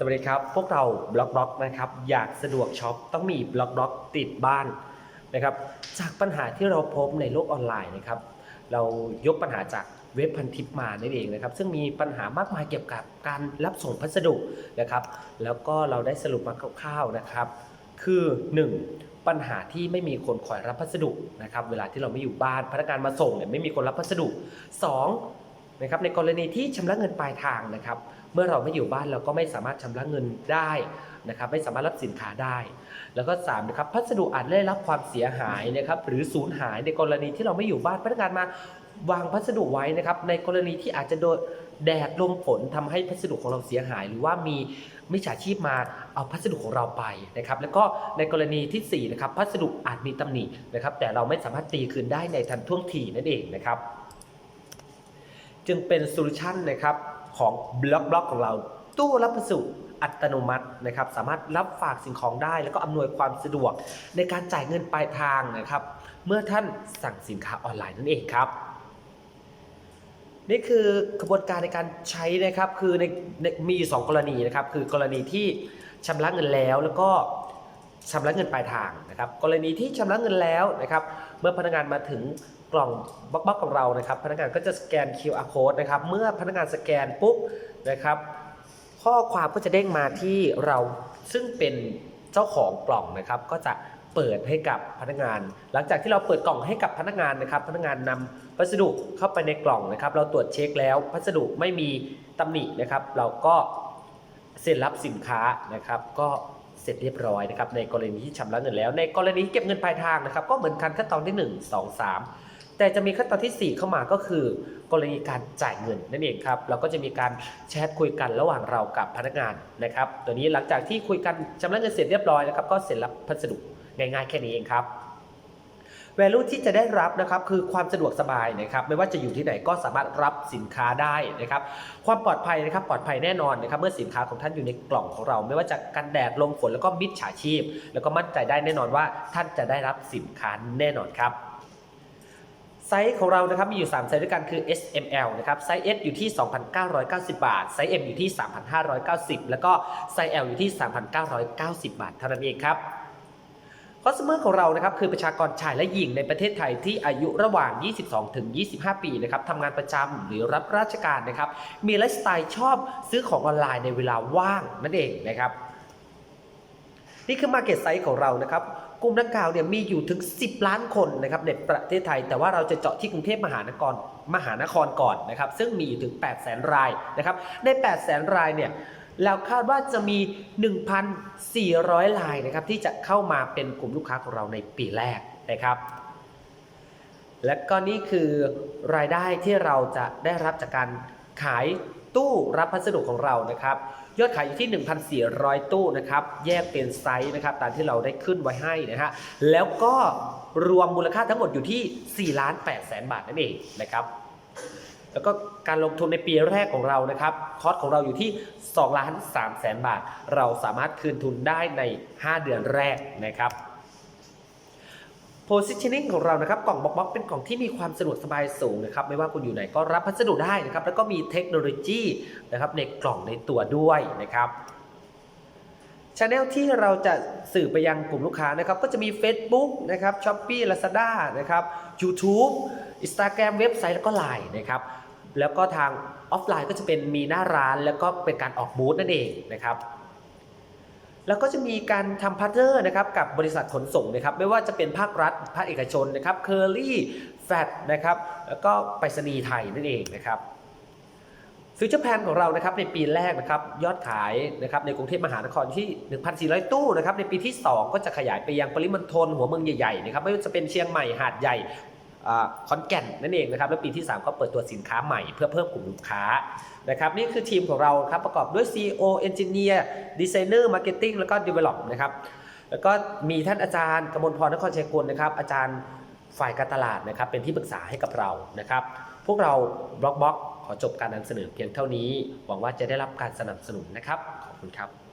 สวัสดีครับ พวกเราบล็อกบล็อกนะครับ อยากสะดวกช็อปต้องมีบล็อกบล็อกติดบ้านนะครับ จากปัญหาที่เราพบในโลกออนไลน์นะครับ เรายกปัญหาจากเว็บพันทิปมานั่นเองนะครับ ซึ่งมีปัญหามากมายเกี่ยวกับการรับส่งพัสดุนะครับ แล้วก็เราได้สรุปมาคร่าวๆนะครับ คือ 1. ปัญหาที่ไม่มีคนคอยรับพัสดุนะครับ เวลาที่เราไม่อยู่บ้านพนักงานมาส่งเนี่ยไม่มีคนรับพัสดุ 2. นะครับในกรณีที่ชำระเงินปลายทางนะครับ เมื่อเราไม่อยู่บ้านเราก็ไม่สามารถชำระเงินได้นะครับไม่สามารถรับสินค้าได้ แล้วก็3นะครับพัสดุอาจได้รับความเสียหายนะครับหรือสูญหายในกรณีที่เราไม่อยู่บ้านพนักงานมาวางพัสดุไว้นะครับในกรณีที่อาจจะโดนแดดลมฝนทำให้พัสดุของเราเสียหาย หรือว่ามีมิจฉาชีพมาเอาพัสดุของเราไปนะครับแล้วก็ในกรณีทีสี่4นะครับพัสดุอาจมีตำหนินะครับแต่เราไม่สามารถตีคืนได้ในทันท่วงทีนั่นเองนะครับ จึงเป็นโซลูชันนะครับของบล็อกบล็อกของเรา ตู้รับพัสดุอัตโนมัตินะครับสามารถรับฝากสิ่งของได้ แล้วก็อำนวยความสะดวก ในการจ่ายเงินปลายทางนะครับ เมื่อท่านสั่งสินค้าออนไลน์นั่นเองครับ นี่คือกระบวนการในการใช้นะครับคือในมีอยู่สองกรณีนะครับ คือกรณีที่ชำระเงินแล้วแล้วก็ชำระเงินปลายทางนะครับ กรณีที่ชำระเงินแล้วนะครับ เมื่อพนักงานมาถึง กล่องบล็อกบล็อกของเรานะครับ พนักงานก็จะสแกน QR code นะครับ เมื่อพนักงานสแกนปุ๊บนะครับ ข้อความก็จะเด้งมาที่เราซึ่งเป็นเจ้าของกล่องนะครับ ก็จะเปิดให้กับพนักงาน หลังจากที่เราเปิดกล่องให้กับพนักงานนะครับ พนักงานนำพัสดุเข้าไปในกล่องนะครับ เราตรวจเช็คแล้วพัสดุไม่มีตำหนินะครับ เราก็เซ็นรับสินค้านะครับ ก็เสร็จเรียบร้อยนะครับ ในกรณีที่ชำระเงินแล้ว ในกรณีเก็บเงินปลายทางนะครับ ก็เหมือนกันขั้นตอนที่ 1 2 3 แต่จะมีขั้นตอนทีสี่ 4 เข้ามาก็คือ กรณีการจ่ายเงินนั่นเองครับเราก็จะมีการแชทคุยกันระหว่างเรากับพนักงานนะครับ ตัวนี้หลังจากที่คุยกันชำระเงินเสร็จเรียบร้อยนะครับก็เสร็จรับพัสดุง่ายๆแค่นี้เองครับ value ที่จะได้รับนะครับคือความสะดวกสบายนะครับไม่ว่าจะอยู่ที่ไหนก็สามารถรับสินค้าได้นะครับ ความปลอดภัยนะครับปลอดภัยแน่นอนนะครับเมื่อสินค้าของท่านอยู่ในกล่องของเรา ไม่ว่าจะกันแดดลมฝนแล้วก็มิดฉาชีพ แล้วก็มั่นใจได้แน่นอนว่าท่านจะได้รับสินค้าแน่นอนครับ ไซส์ของเรานะครับมีอยู่ 3 ไซส์ด้วยกันคือ S M L นะครับไซส์ S อยู่ที่ 2,990 บาท ไซส์ M อยู่ที่ 3,590 แล้วก็ไซส์ L อยู่ที่ 3,990 บาท เท่านั้นเองครับคอสเมอร์ของเรานะครับคือประชากรชายและหญิงในประเทศไทยที่อายุระหว่าง 22 ถึง 25 ปีนะครับทำงานประจำหรือรับราชการนะครับมีไลฟ์สไตล์ชอบซื้อของออนไลน์ในเวลาว่างนั่นเองนะครับนี่คือ Market Size ของเรานะครับ กลุ่มดังกล่าวเนี่ยมีอยู่ถึง 10 ล้านคนนะครับในประเทศไทย แต่ว่าเราจะเจาะที่กรุงเทพมหานครมหานครก่อนนะครับซึ่งมีอยู่ถึง 8 0 0 0 0 0 รายนะครับใน8 0 0 0 0 0 รายเนี่ยเราคาดว่าจะมี 1,400 รายนะครับที่จะเข้ามาเป็นกลุ่มลูกค้าของเราในปีแรกนะครับและก็นี่คือรายได้ที่เราจะได้รับจากการขาย ตู้รับพัสดุของเรานะครับ ยอดขายอยู่ที่ 1,400 ตู้นะครับ แยกเป็นไซส์นะครับ ตามที่เราได้ขึ้นไว้ให้นะฮะ แล้วก็รวมมูลค่าทั้งหมดอยู่ที่4ล้าน8แสนบาทนั่นเองนะครับ แล้วก็การลงทุนในปีแรกของเรานะครับ คอสของเราอยู่ที่2ล้าน3แสนบาท เราสามารถคืนทุนได้ใน 5 เดือนแรกนะครับ positioning ของเรานะครับกล่องบล็อกบล็อกเป็นกล่องที่มีความสะดวกสบายสูงนะครับไม่ว่าคุณอยู่ไหนก็รับพัสดุได้นะครับแล้วก็มีเทคโนโลยีนะครับในกล่องในตัวด้วยนะครับช anel ที่เราจะสื่อไปยังกลุ่มลูกค้านะครับก็จะมี Facebook นะครับ Shopee Lazada นะครับ YouTube Instagram เว็บไซต์แล้วก็ Line นะครับแล้วก็ทางออฟไลน์ก็จะเป็นมีหน้าร้านแล้วก็เป็นการออกบูธนั่นเองนะครับ แล้วก็จะมีการทำพาร์ทเนอร์นะครับกับบริษัทขนส่งนะครับไม่ว่าจะเป็นภาครัฐ ภาคเอกชนนะครับเคอรี่แฟดนะครับแล้วก็ไปรษณีย์ไทยนั่นเองนะครับฟิวเจอร์แพลนของเรานะครับในปีแรกนะครับยอดขายนะครับในกรุงเทพมหานครที่ 1,400 ตู้นะครับในปีที่ 2 ก็จะขยายไปยังปริมณฑลหัวเมืองใหญ่ๆนะครับไม่ว่าจะเป็นเชียงใหม่หาดใหญ่ อ่าขอนแก่นนั่นเองนะครับแล้วปีที่ 3 ก็เปิดตัวสินค้าใหม่เพื่อเพิ่มกลุ่มลูกค้านะครับนี่คือทีมของเราครับประกอบด้วย CEO Engineer Designer Marketing แล้วก็ Develop นะครับแล้วก็มีท่านอาจารย์กมลพรนครชัยกุลนะครับอาจารย์ฝ่ายการตลาดนะครับเป็นที่ปรึกษาให้กับเรานะครับพวกเราบล็อกบล็อกขอจบการนำเสนอเพียงเท่านี้ หวังว่าจะได้รับการสนับสนุนนะครับ ขอบคุณครับ